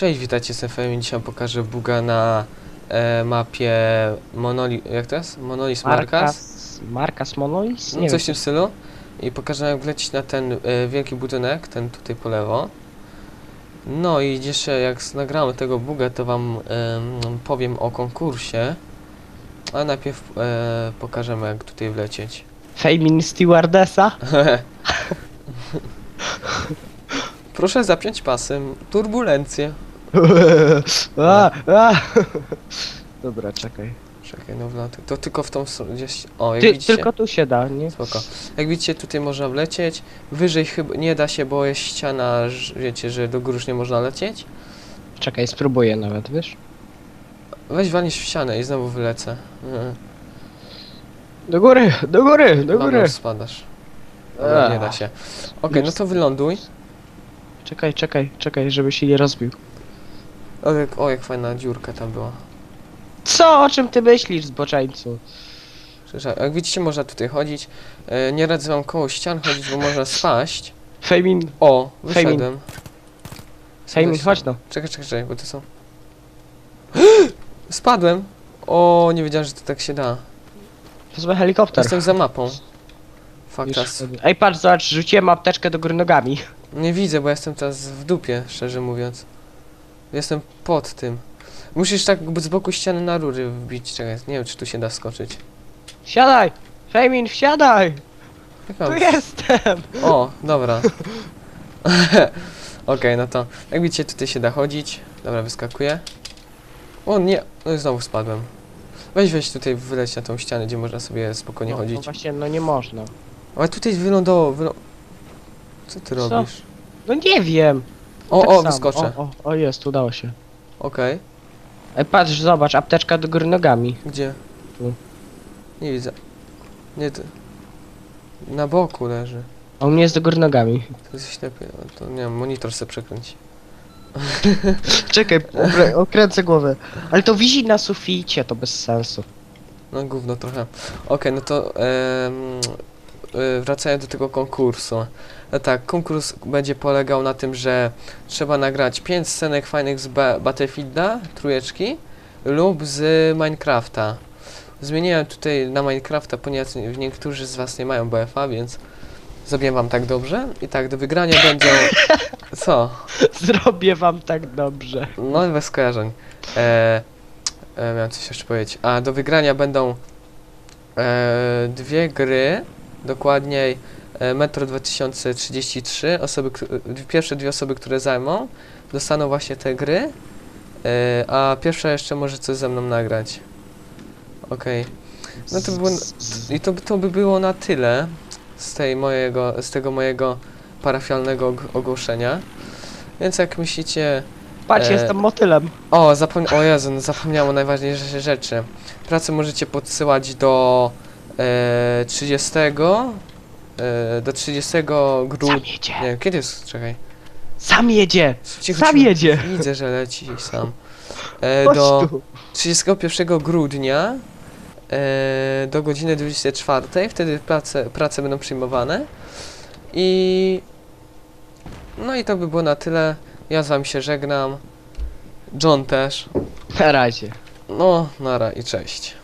Cześć, witajcie z FM. Dzisiaj pokażę buga na e, mapie Monoli... jak to jest? Monolis Markas? Markas, Monolis? No, Nie coś w wiem. tym stylu. I pokażę jak wlecieć na ten e, wielki budynek, ten tutaj po lewo. No i jeszcze jak nagramy tego buga, to wam em, powiem o konkursie. A najpierw e, pokażemy jak tutaj wlecieć. Fejmin Stewardessa? Proszę zapiąć pasem. Turbulencje. a, a. Dobra, czekaj. Czekaj, no wlatuj. To tylko w tą stronę gdzieś... O, jak Ty, widzicie... tylko tu się da, nie? Spoko. Jak widzicie, tutaj można wlecieć. Wyżej chyba nie da się, bo jest ściana, że- wiecie, że do góry już nie można lecieć. Czekaj, spróbuję nawet, wiesz? Weź walniesz w ścianę i znowu wylecę. Mhm. Do góry, do góry, do Dobra, góry. już spadasz. Dobra, nie da się. Okej, no to wyląduj. Czekaj, czekaj, czekaj, żeby się nie rozbił. O jak, o, jak fajna dziurka tam była. Co? O czym ty myślisz, zboczeńcu? Słyszę, Jak widzicie, można tutaj chodzić. E, nie radzę wam koło ścian chodzić, bo można spaść. Fejmin, O, wyszedłem. Fejmin, chodź no. Czekaj, czekaj, czekaj, bo to są... Spadłem! O, nie wiedziałem, że to tak się da. To zły helikopter. Jestem za mapą. Już wtedy- Ej, patrz, zobacz, rzuciłem apteczkę do góry nogami. Nie widzę, bo jestem teraz w dupie, szczerze mówiąc. Jestem pod tym. Musisz tak z boku ściany na rury wbić. Czekaj, nie wiem czy tu się da skoczyć. Wsiadaj! Fejmin, wsiadaj! Jak Tu jestem! O, dobra. Okej, no to jak widzicie tutaj się da chodzić. Dobra, wyskakuję. O nie, no i znowu spadłem. Weź weź tutaj wyleć na tą ścianę, gdzie można sobie spokojnie no, No chodzić. właśnie, no nie można. Ale tutaj wylądowało, wylą... Co ty Co? robisz? No nie wiem. O, tak o, samo. wyskoczę. O, o, o, jest, udało się. Okej. Ej, patrz, zobacz, apteczka do góry nogami. Gdzie? Tu. Nie widzę. Nie, to... Na boku leży. A u mnie jest do góry nogami. To jest ślepy. a To nie wiem, monitor se przekręci. Czekaj, okręcę głowę. Ale to wisi na suficie, to bez sensu. No gówno trochę. Okej, no to em, wracając do tego konkursu. No tak, konkurs będzie polegał na tym, że trzeba nagrać 5 scenek fajnych z ba Battlefielda, trójeczki, lub z Minecrafta. Zmieniłem tutaj na Minecrafta, ponieważ nie- niektórzy z was nie mają BFA, więc zrobię wam tak dobrze. I tak, do wygrania będą... Co? Zrobię wam tak dobrze. No bez skojarzeń. E, e, miałem coś jeszcze powiedzieć. A do wygrania będą e, dwie gry, dokładniej e, Metro 2033. Osoby, e, pierwsze dwie osoby, które zajmą, dostaną właśnie te gry, e, a pierwsza jeszcze może coś ze mną nagrać. Okej. No to było, i to, by- to by było na tyle z, tej mojego, z tego mojego parafialnego og- ogłoszenia. Więc jak myślicie, Patrz, E, jestem motylem. o, zapom- o Jezu, no zapomniałem o najważniejszej rzeczy. Pracę możecie podsyłać do e, 30. E, do 30 grudnia. Sam jedzie. Nie, kiedy jest? Czekaj. Sam jedzie. Cicho, Sam cicho. jedzie. Widzę, że leci sam. E, Chodź do tu. 31 grudnia e, do godziny 24. Wtedy prace, prace będą przyjmowane. I no i to by było na tyle. Ja z wami się żegnam. John też. Na razie. No, nara i cześć.